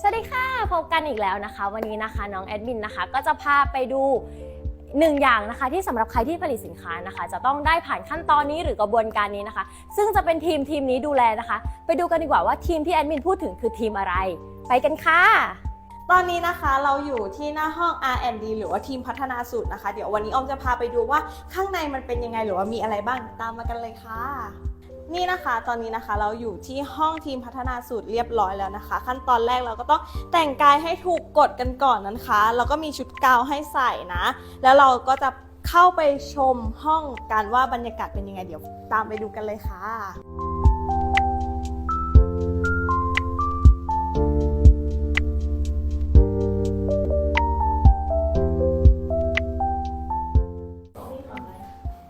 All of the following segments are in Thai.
สวัสดีค่ะพบกันอีกแล้วนะคะ วันนี้นะคะน้องแอดมินนะคะ ก็จะพาไปดูหนึ่งอย่างนะคะที่สำหรับใครที่ผลิตสินค้านะคะ จะต้องได้ผ่านขั้นตอนนี้หรือกระบวนการนี้นะคะ ซึ่งจะเป็นทีมทีมนี้ดูแลนะคะ ไปดูกันดีกว่าว่าทีมที่แอดมินพูดถึงคือทีมอะไร ไปกันค่ะ ตอนนี้นะคะเราอยู่ที่หน้าห้อง R&D หรือว่าทีมพัฒนาสูตรนะคะ เดี๋ยววันนี้ออมจะพาไปดูว่าข้างในมันเป็นยังไงหรือว่ามีอะไรบ้างตามมากันเลยค่ะ นี่นะคะตอนนี้นะคะเราอยู่ที่ห้องทีมพัฒนาสูตรเรียบร้อยแล้วนะคะ ขั้นตอนแรกเราก็ต้องแต่งกายให้ถูกกฎกันก่อนนะคะแล้วก็มีชุดกาวให้ใส่นะ แล้วเราก็จะเข้าไปชมห้องกันว่าบรรยากาศเป็นยังไงเดี๋ยวตามไปดูกันเลยค่ะ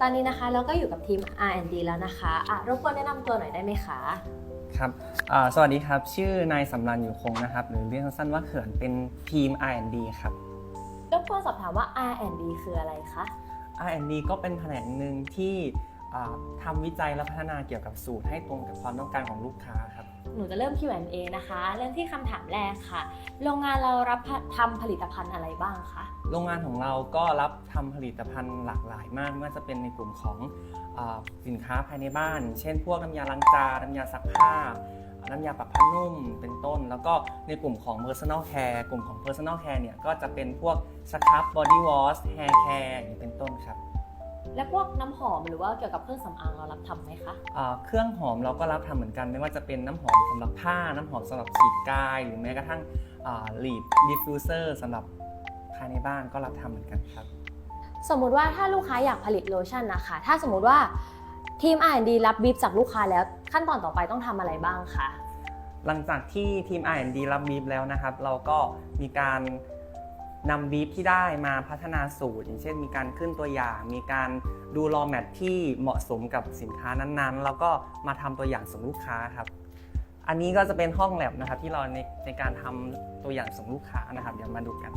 ตอนนี้นะคะเราก็อยู่กับทีม R&D แล้วนะคะอะรบกวนแนะนำตัวหน่อยได้ไหมคะ ครับอ่าสวัสดีครับ ชื่อนายสำรันอยู่คงนะครับ หรือเรียกสั้นๆว่าเขื่อนเป็นทีม R&D ครับ รบกวนสอบถามว่า R&D คืออะไรคะ R&D ก็เป็นแผนกหนึ่งที่ อ่าทำวิจัยและพัฒนาเกี่ยวกับสูตรให้ตรงกับความต้องการของลูกค้าครับ หนูจะเริ่ม Q&A นะคะ เริ่มที่คำถามแรกค่ะ โรงงานเรารับทำผลิตภัณฑ์อะไรบ้างคะ โรงงานของเราก็รับทำผลิตภัณฑ์หลากหลายมากไม่ว่าจะเป็นในกลุ่มของอาสินค้าภายในบ้าน เช่น พวกน้ำยาล้างจานน้ำยาซักผ้า น้ำยาปรับผ้านุ่ม เป็นต้น แล้วก็ในกลุ่มของ personal care กลุ่มของ personal care เนี่ยก็จะเป็นพวกสครับ body wash hair care อย่างนี้เป็นต้นครับ และพวกน้ำหอมหรือว่าเกี่ยวกับเครื่องสำอางเรารับทำไหมคะ อ่าเครื่องหอมเราก็รับทำเหมือนกันไม่ว่าจะเป็นน้ำหอมสำหรับผ้าน้ำหอมสำหรับฉีดกาย หรือแม้กระทั่งลีดดิฟฟิวเซอร์สำหรับภายในบ้านก็รับทำเหมือนกันครับ สมมุติว่าถ้าลูกค้าอยากผลิตโลชั่นนะคะ ถ้าสมมุติว่าทีม R&D รับบีฟจากลูกค้าแล้ว ขั้นตอนต่อไปต้องทำอะไรบ้างคะ หลังจากที่ทีม R&D รับบีฟแล้วนะครับ เราก็มีการ นำบีฟที่ได้มาพัฒนาสูตร อย่างเช่นมีการขึ้นตัวอย่าง มีการดูรอแมทที่เหมาะสมกับสินค้านั้นๆ แล้วก็มาทำตัวอย่างส่งลูกค้าครับ อันนี้ก็จะเป็นห้องแลบนะครับที่เราในในการทำตัวอย่างส่งลูกค้านะครับ เดี๋ยวมาดูกัน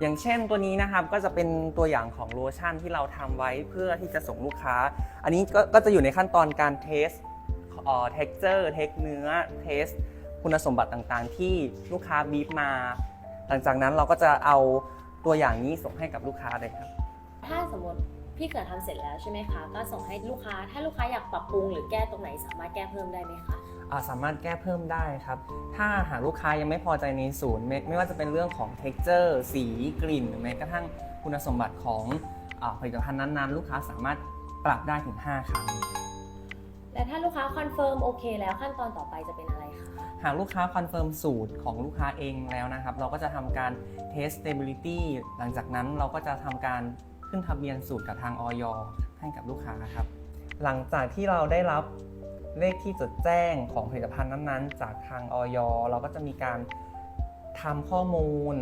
อย่างเช่นตัวนี้นะครับก็จะเป็นตัวอย่างของโลชั่นที่เราทำไว้เพื่อที่จะส่งลูกค้า อันนี้ก็ก็จะอยู่ในขั้นตอนการเทสเอ่อ texture เทคเนื้อเทสคุณสมบัติต่างๆ ที่ลูกค้าบีบมา หลังจากนั้นเราก็จะเอาตัวอย่างนี้ส่งให้กับลูกค้าเลยครับ ถ้าสมมติพี่เกิดทำเสร็จแล้วใช่ไหมคะ ก็ส่งให้ลูกค้า ถ้าลูกค้าอยากปรับปรุงหรือแก้ตรงไหนสามารถแก้เพิ่มได้ไหมคะอ่าสามารถแก้เพิ่มได้ครับ ถ้าหากลูกค้ายังไม่พอใจในศูนย์ไม่ไม่ว่าจะเป็นเรื่องของ texture สีกลิ่นหรือแม้กระทั่งคุณสมบัติของอาผลิตภัณฑ์นั้นๆ ลูกค้าสามารถปรับได้ถึง 5 ครั้ง และถ้าลูกค้าคอนเฟิร์มโอเคแล้วขั้นตอนต่อไปจะเป็นอะไรคะ หากลูกค้าคอนเฟิร์มสูตรของลูกค้าเองแล้วนะครับ เราก็จะทำการ test stability หลังจากนั้นเราก็จะทำการขึ้นทะเบียนสูตรกับทางออยให้กับลูกค้าครับ หลังจากที่เราได้รับเลขที่จดแจ้งของผลิตภัณฑ์นั้นๆ จากทางออยเราก็จะมีการทำข้อมูล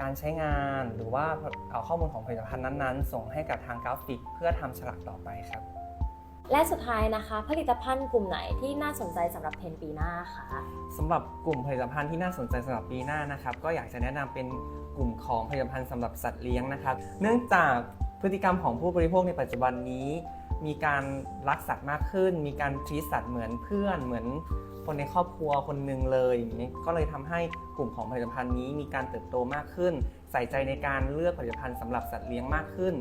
การใช้งานหรือว่าเอาข้อมูลของผลิตภัณฑ์นั้นๆ ส่งให้กับทางกราฟิก เพื่อทำฉลากต่อไปครับ และสุดท้ายนะคะ ผลิตภัณฑ์กลุ่มไหนที่น่าสนใจสำหรับเทรนปีหน้าคะสำหรับกลุ่มผลิตภัณฑ์ที่น่าสนใจสำหรับปีหน้านะครับก็อยากจะแนะนำเป็นกลุ่มของผลิตภัณฑ์สำหรับสัตว์เลี้ยงนะครับ เนื่องจากพฤติกรรมของผู้บริโภคในปัจจุบันนี้ มีการรักสัตว์มากขึ้น มีการทรีสัตว์เหมือนเพื่อนเหมือนคนในครอบครัวคนหนึ่งเลยอย่างนี้ก็เลยทำให้กลุ่มของผลิตภัณฑ์นี้มีการเติบโตมากขึ้น ใส่ใจในการเลือกผลิตภัณฑ์สำหรับสัตว์เลี้ยงมากขึ้น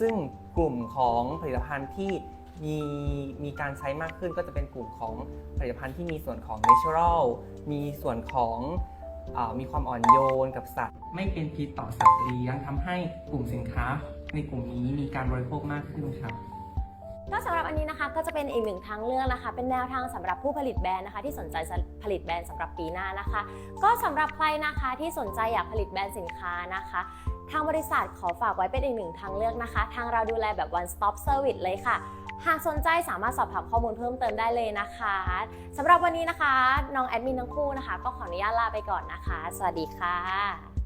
ซึ่งกลุ่มของผลิตภัณฑ์ที่ มีมีการใช้มากขึ้นก็จะเป็นกลุ่มของผลิตภัณฑ์ที่มีส่วนของ natural มีส่วนของอมีความอ่อนโยนกับสัตว์ ไม่เป็นพิษต่อสัตว์เลี้ยงทำให้กลุ่มสินค้า ในกลุ่มนี้มีการบริโภคมากขึ้นครับก็สำหรับอันนี้นะคะก็จะเป็นอีกหนึ่งทางเลือกนะคะ เป็นแนวทางสำหรับผู้ผลิตแบรนด์นะคะ ที่สนใจผลิตแบรนด์สำหรับปีหน้านะคะ ก็สำหรับใครนะคะที่สนใจอยากผลิตแบรนด์สินค้านะคะ ทางบริษัทขอฝากไว้เป็นอีกหนึ่งทางเลือกนะคะ ทางเราดูแลแบบ one stop service เลยค่ะ หากสนใจสามารถสอบถามข้อมูลเพิ่มเติมได้เลยนะคะสำหรับวันนี้นะคะ น้องแอดมินทั้งคู่นะคะ ก็ขออนุญาตลาไปก่อนนะคะ สวัสดีค่ะ